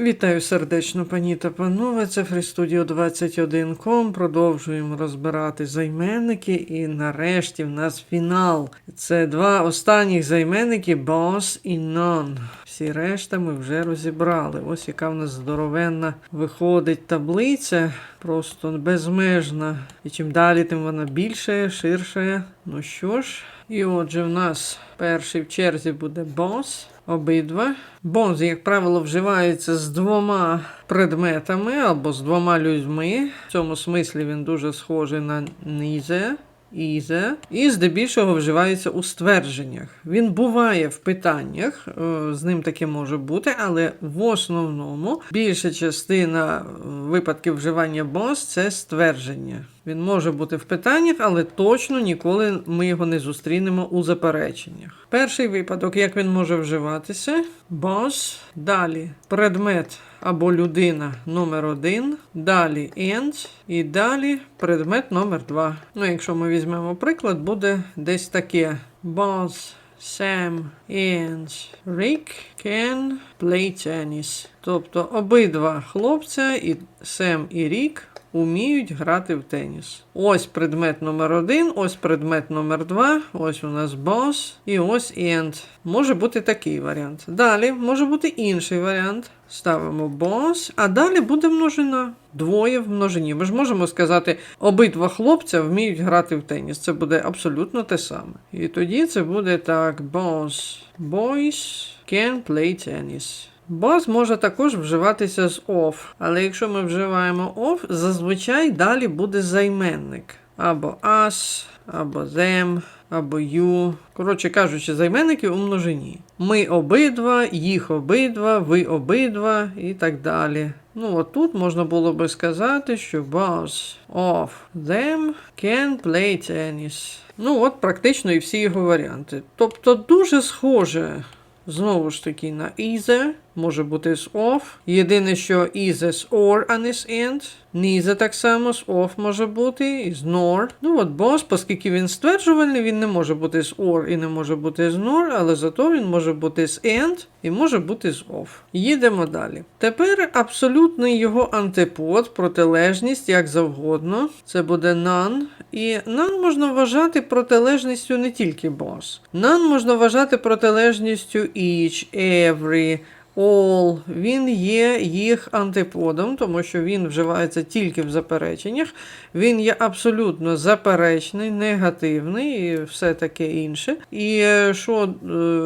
Вітаю сердечно, пані та панове. Це FreeStudio 21.com. Продовжуємо розбирати займенники. І нарешті в нас фінал. Це два останніх займенники boss і none. Всі решта ми вже розібрали. Ось яка в нас здоровенна виходить таблиця, просто безмежна. І чим далі, тим вона більше, ширше. Ну що ж, і отже, в нас перший в черзі буде бонс. Обидва. Бонз, як правило, вживається з двома предметами або з двома людьми. В цьому смислі він дуже схожий на нізе. Ізе, і здебільшого вживається у ствердженнях. Він буває в питаннях, е, з ним таке може бути, але в основному більша частина е, випадків вживання бос це ствердження. Він може бути в питаннях, але точно ніколи ми його не зустрінемо у запереченнях. Перший випадок, як він може вживатися, бос, далі предмет або людина номер один, далі and, і далі предмет номер два. Ну, якщо ми візьмемо приклад, буде десь таке: Boss, Sam and Rick can play tennis. Тобто обидва хлопця, і Сем і Рік уміють грати в теніс. Ось предмет номер один, ось предмет номер два, ось у нас boss і ось and. Може бути такий варіант. Далі може бути інший варіант. Ставимо boss, а далі буде множина. Двоє в множині. Ми ж можемо сказати, обидва хлопця вміють грати в теніс. Це буде абсолютно те саме. І тоді це буде так: boss, boys can play tennis. Boss може також вживатися з off, але якщо ми вживаємо off, зазвичай далі буде займенник. Або us, або them, або you. Коротше кажучи, займенники у множині. Ми обидва, їх обидва, ви обидва і так далі. Ну, от тут можна було би сказати, що both of them can play tennis. Ну, от практично і всі його варіанти. Тобто дуже схоже Знову ж таки, на either, може бути з off. Єдине, що either з or, а не з and. Neither так само з off може бути, і з nor. Ну от boss, оскільки він стверджувальний, він не може бути з or і не може бути з nor, але зато він може бути з and і може бути з off. Їдемо далі. Тепер абсолютний його антипод, протилежність, як завгодно. Це буде none. І none можна вважати протилежністю не тільки boss. None можна вважати протилежністю each, every, all. Він є їх антиподом, тому що він вживається тільки в запереченнях. Він є абсолютно заперечний, негативний і все таке інше. І е, що,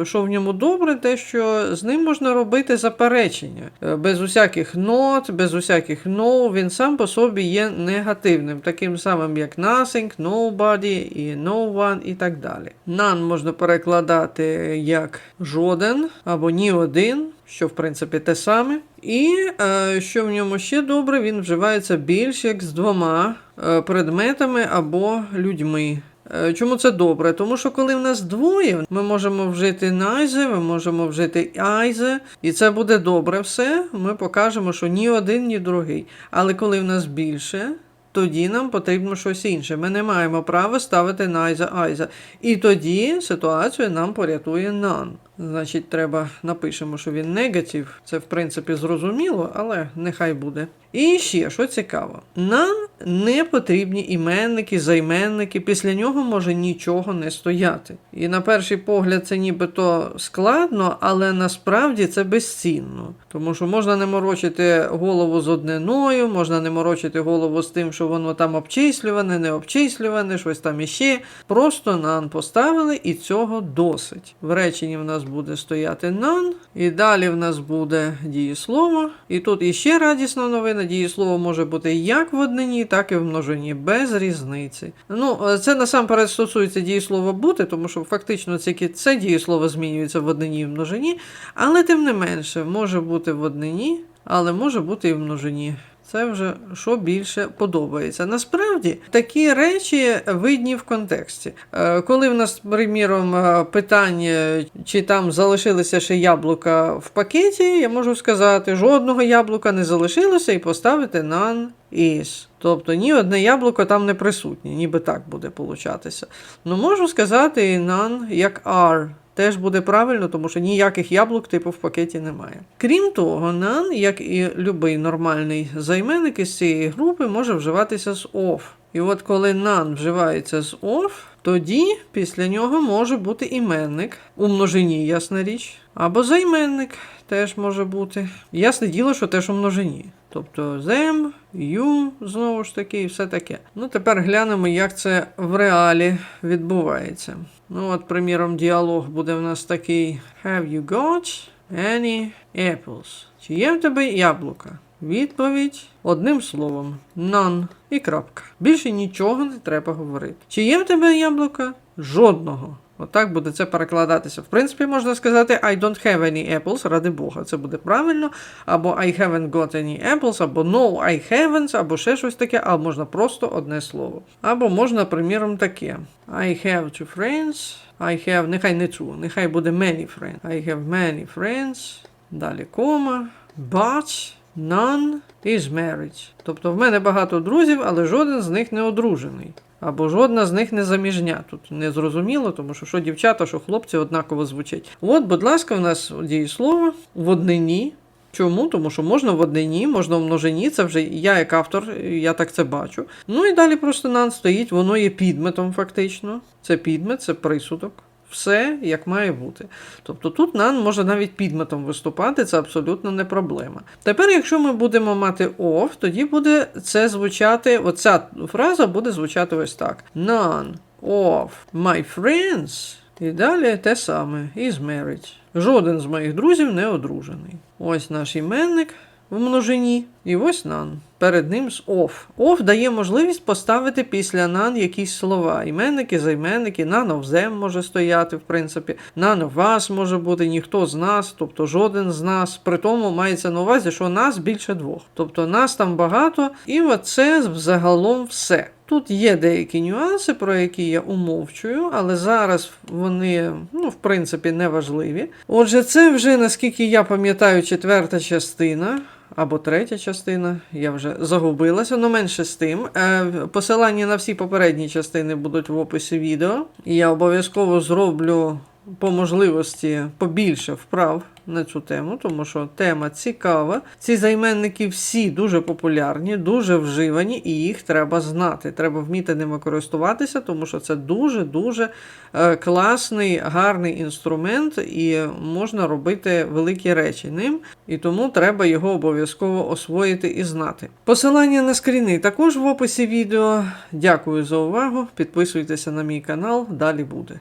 е, що в ньому добре, те, що з ним можна робити заперечення. Е, Без усяких not, без усяких no, він сам по собі є негативним, таким самим, як nothing, nobody і no one і так далі. None можна перекладати як жоден або ні один що в принципі те саме. І е, що в ньому ще добре, він вживається більш як з двома е, предметами або людьми. Е, Чому це добре? Тому що коли в нас двоє, ми можемо вжити neither, ми можемо вжити either, і це буде добре все. Ми покажемо, що ні один, ні другий. Але коли в нас більше, тоді нам потрібно щось інше. Ми не маємо права ставити neither, either. І тоді ситуацію нам порятує none. Значить, треба напишемо, що він негатив. Це в принципі зрозуміло, але нехай буде. І ще що цікаво, нам не потрібні іменники, займенники, після нього може нічого не стояти. І на перший погляд це нібито складно, але насправді це безцінно. Тому що можна не морочити голову з одниною, можна не морочити голову з тим, що воно там обчислюване, не обчислюване, щось там іще. Просто нан поставили, і цього досить. В реченні в нас буде стояти none, і далі в нас буде дієслово. І тут іще радісна новина: дієслово може бути як в однині, так і в множині, без різниці. Ну, це насамперед стосується дієслова бути, тому що фактично тільки це дієслово змінюється в однині і в множині, але тим не менше може бути в однині, але може бути і в множині. Це вже що більше подобається. Насправді такі речі видні в контексті. Е, Коли в нас, приміром, е, питання, чи там залишилися ще яблука в пакеті, я можу сказати, жодного яблука не залишилося і поставити none is. Тобто ні одне яблуко там не присутнє, ніби так буде получатися. Ну можу сказати і none як are. Теж буде правильно, тому що ніяких яблук типу в пакеті немає. Крім того, none, як і будь-який нормальний займенник із цієї групи, може вживатися з of. І от коли none вживається з of, тоді після нього може бути іменник у множині, ясна річ, або займенник теж може бути. Ясне діло, що теж у множині. Тобто them, you, знову ж таки, і все таке. Ну, тепер глянемо, як це в реалі відбувається. Ну, от, приміром, діалог буде в нас такий: Have you got any apples? Чи є в тебе яблука? Відповідь одним словом: none і крапка. Більше нічого не треба говорити. Чи є в тебе яблука? Жодного. Отак буде це перекладатися. В принципі, можна сказати I don't have any apples, ради Бога, це буде правильно. Або I haven't got any apples, або No, I haven't, або ще щось таке, а можна просто одне слово. Або можна, приміром, таке. I have two friends. I have, нехай не two, нехай буде many friends. I have many friends. Далі кома. But none is married. Тобто в мене багато друзів, але жоден з них не одружений. Або жодна з них не заміжня. Тут не зрозуміло, тому що що дівчата, що хлопці однаково звучать. От, будь ласка, в нас дієслово в однині. Чому? Тому що можна в однині, можна в множині, це вже я як автор, я так це бачу. Ну і далі просто нан стоїть, воно є підметом, фактично. Це підмет, це присудок. Все як має бути. Тобто тут нан може навіть підметом виступати, це абсолютно не проблема. Тепер, якщо ми будемо мати of, тоді буде це звучати, оця фраза буде звучати ось так: None of my friends. І далі те саме is married. Жоден з моїх друзів не одружений. Ось наш іменник в множині, і ось none. Перед ним з of. Of дає можливість поставити після none якісь слова. Іменники, займенники, none of them може стояти, в принципі, none of us може бути, ніхто з нас, тобто жоден з нас. При тому мається на увазі, що нас більше двох. Тобто нас там багато, і оце взагалом все. Тут є деякі нюанси, про які я умовчую, але зараз вони, ну, в принципі, не важливі. Отже, це вже, наскільки я пам'ятаю, четверта частина. Або третя частина, я вже загубилася, але менше з тим. Е, Посилання на всі попередні частини будуть в описі відео. Я обов'язково зроблю по можливості побільше вправ на цю тему, тому що тема цікава. Ці займенники всі дуже популярні, дуже вживані, і їх треба знати. Треба вміти ними користуватися, тому що це дуже-дуже е, класний, гарний інструмент, і можна робити великі речі ним. І тому треба його обов'язково освоїти і знати. Посилання на скріни також в описі відео. Дякую за увагу. Підписуйтеся на мій канал, далі буде.